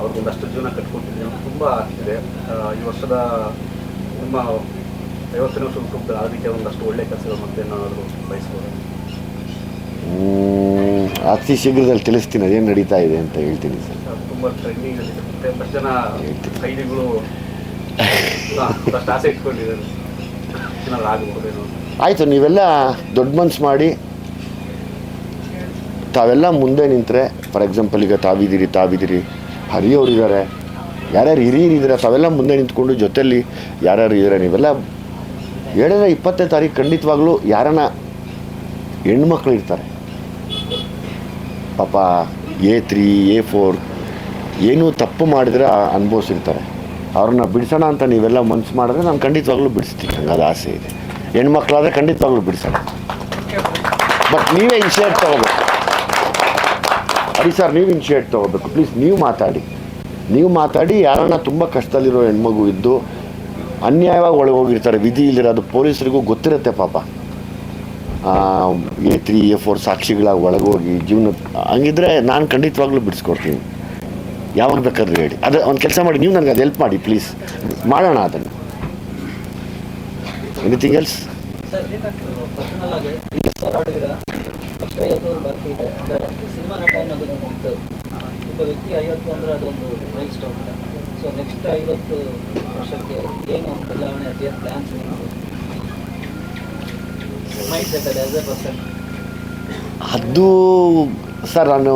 ಅವ್ರಿಗೊಂದಷ್ಟು ಜೀವನ ಕಟ್ಕೊಟ್ಟಿದ್ದೀನಿ ಅಂತ ತುಂಬ ಆಗ್ತಿದೆ ಈ ವರ್ಷದ ನಿಮ್ಮ ಐವತ್ತನೇ ವರ್ಷದ ಆ ರೀತಿಯ ಒಂದಷ್ಟು ಒಳ್ಳೆ ಕೆಲಸಗಳು ಮತ್ತೆ ಏನಾದರೂ ಬಯಸ್ಬೋದು. ಅತಿ ಶೀಘ್ರದಲ್ಲಿ ತಿಳಿಸ್ತೀನಿ ಅದೇನು ನಡೀತಾ ಇದೆ ಅಂತ ಹೇಳ್ತೀನಿ ಸರ್. ತುಂಬ ಟ್ರೈನಿಂಗ್ ಜನ ಕೈದಿಗಳು ಆಸೆ ಇಟ್ಕೊಂಡಿದ್ದಾರೆ. ಏನಾದ್ರು ಆಗಬಹುದೇನೋ ಆಯಿತು ನೀವೆಲ್ಲ ದೊಡ್ಡ ಮನ್ಸು ಮಾಡಿ ತಾವೆಲ್ಲ ಮುಂದೆ ನಿಂತರೆ ಫಾರ್ ಎಕ್ಸಾಂಪಲ್ ಈಗ ತಾವಿದ್ದೀರಿ ತಾವಿದ್ದೀರಿ ಹರಿಯವ್ರು ಇದ್ದಾರೆ ಯಾರ್ಯಾರು ಹಿರಿಯರು ಇದ್ದೀರಾ, ತಾವೆಲ್ಲ ಮುಂದೆ ನಿಂತ್ಕೊಂಡು ಜೊತೆಯಲ್ಲಿ ಯಾರ್ಯಾರು ಇದ್ದಾರೆ, ನೀವೆಲ್ಲ ಹೇಳಿದ್ರೆ ಇಪ್ಪತ್ತನೇ ತಾರೀಕು ಖಂಡಿತವಾಗ್ಲೂ ಯಾರನ್ನ ಹೆಣ್ಮಕ್ಳು ಇರ್ತಾರೆ. ಪಾಪ ಎ ತ್ರೀ, ಎ ಫೋರ್ ಏನೂ ತಪ್ಪು ಮಾಡಿದ್ರೆ ಅನುಭವಿಸಿರ್ತಾರೆ. ಅವ್ರನ್ನ ಬಿಡಿಸೋಣ ಅಂತ ನೀವೆಲ್ಲ ಮನ್ಸು ಮಾಡಿದ್ರೆ ನಾನು ಖಂಡಿತವಾಗ್ಲೂ ಬಿಡಿಸ್ತೀನಿ. ನಂಗೆ ಅದು ಆಸೆ ಇದೆ. ಹೆಣ್ಮಕ್ಳಾದರೆ ಖಂಡಿತವಾಗ್ಲೂ ಬಿಡಿಸೋಣ. ಬಟ್ ನೀವೇ ಇನ್ಶಿಯೇಟ್ ತೊಗೋಬೇಕು. ಅಡಿ ಸರ್ ನೀವು ಇನ್ಶಿಯೇಟ್ ತೊಗೋಬೇಕು. ಪ್ಲೀಸ್ ನೀವು ಮಾತಾಡಿ. ನೀವು ಮಾತಾಡಿ, ಯಾರನ್ನ ತುಂಬ ಕಷ್ಟದಲ್ಲಿರೋ ಹೆಣ್ಮಗು ಇದ್ದು ಅನ್ಯಾಯವಾಗಿ ಒಳಗೆ ಹೋಗಿರ್ತಾರೆ, ವಿಧಿ ಇಲ್ಲಿರೋದು ಪೊಲೀಸರಿಗೂ ಗೊತ್ತಿರುತ್ತೆ ಪಾಪ. ಎ ತ್ರೀ ಎ ಫೋರ್ ಸಾಕ್ಷಿಗಳಾಗಿ ಒಳಗೋಗಿ ಜೀವನ, ಹಂಗಿದ್ರೆ ನಾನು ಖಂಡಿತವಾಗ್ಲೂ ಬಿಡಿಸ್ಕೊಡ್ತೀನಿ. ಯಾವಾಗ ಬೇಕಾದ್ರೂ ಹೇಳಿ. ಅದು, ಒಂದು ಕೆಲಸ ಮಾಡಿ, ನೀವು ನನಗೆ ಅದು ಹೆಲ್ಪ್ ಮಾಡಿ ಪ್ಲೀಸ್ ಮಾಡೋಣ ಅದನ್ನು. ಎನಿಥಿಂಗ್ ಎಲ್ಸ್ ಒಂದು ಒಬ್ಬ ವ್ಯಕ್ತಿ ಐವತ್ತು ಅಂದರೆ ಅದೊಂದು ಮೈಲ್ ಸ್ಟೋನ್ ಸೊ ನೆಕ್ಸ್ಟ್ ಐವತ್ತು ವರ್ಷಕ್ಕೆ ಏನು ಬದಲಾವಣೆ ಅದೇ ಪ್ಲ್ಯಾನ್ಸ್ ಮೈಂಡ್ ಸೆಟ್ ಅದು ಆಸ್ ಎ ಪರ್ಸನ್ ಅದು ಸರ್ ನಾನು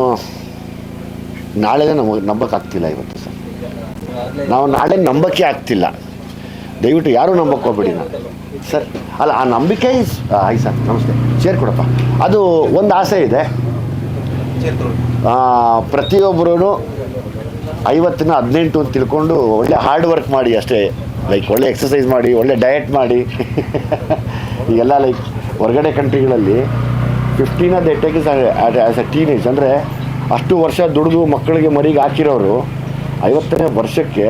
ನಾಳೆನೇ ನಮಗೆ ನಂಬಕ್ಕಾಗ್ತಿಲ್ಲ ಇವತ್ತು ಸರ್ ನಾವು ನಾಳೆ ನಂಬಕ್ಕೆ ಆಗ್ತಿಲ್ಲ. ದಯವಿಟ್ಟು ಯಾರೂ ನಂಬಕ್ಕೆ ಹೋಗ್ಬಿಡಿ ನಾನು ಸರ್ ಅಲ್ಲ, ಆ ನಂಬಿಕೆ ಆಯ್ತು ಸರ್ ನಮಸ್ತೆ. ಶೇರ್ ಕೊಡಪ್ಪ. ಅದು ಒಂದು ಆಸೆ ಇದೆ. ಪ್ರತಿಯೊಬ್ಬರೂ ಐವತ್ತಿನ ಹದಿನೆಂಟು ಅಂತ ತಿಳ್ಕೊಂಡು ಒಳ್ಳೆ ಹಾರ್ಡ್ ವರ್ಕ್ ಮಾಡಿ ಅಷ್ಟೇ. ಲೈಕ್ ಒಳ್ಳೆ ಎಕ್ಸಸೈಸ್ ಮಾಡಿ, ಒಳ್ಳೆ ಡಯಟ್ ಮಾಡಿ. ಈಗೆಲ್ಲ ಲೈಕ್ ಹೊರಗಡೆ ಕಂಟ್ರಿಗಳಲ್ಲಿ fifteen they take as a teenage ಅಂದರೆ ಅಷ್ಟು ವರ್ಷ ದುಡಿದು ಮಕ್ಕಳಿಗೆ ಮರಿಗೆ ಹಾಕಿರೋರು ಐವತ್ತನೇ ವರ್ಷಕ್ಕೆ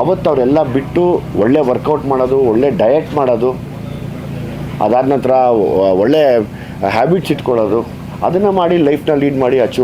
ಅವತ್ತು ಅವರೆಲ್ಲ ಬಿಟ್ಟು ಒಳ್ಳೆ ವರ್ಕೌಟ್ ಮಾಡೋದು, ಒಳ್ಳೆ ಡಯಟ್ ಮಾಡೋದು, ಅದಾದ ನಂತರ ಒಳ್ಳೆ ಹ್ಯಾಬಿಟ್ಸ್ ಇಟ್ಕೊಳ್ಳೋದು. ಅದನ್ನು ಮಾಡಿ ಲೈಫ್ನ ಲೀಡ್ ಮಾಡಿ ಅಚೀವ್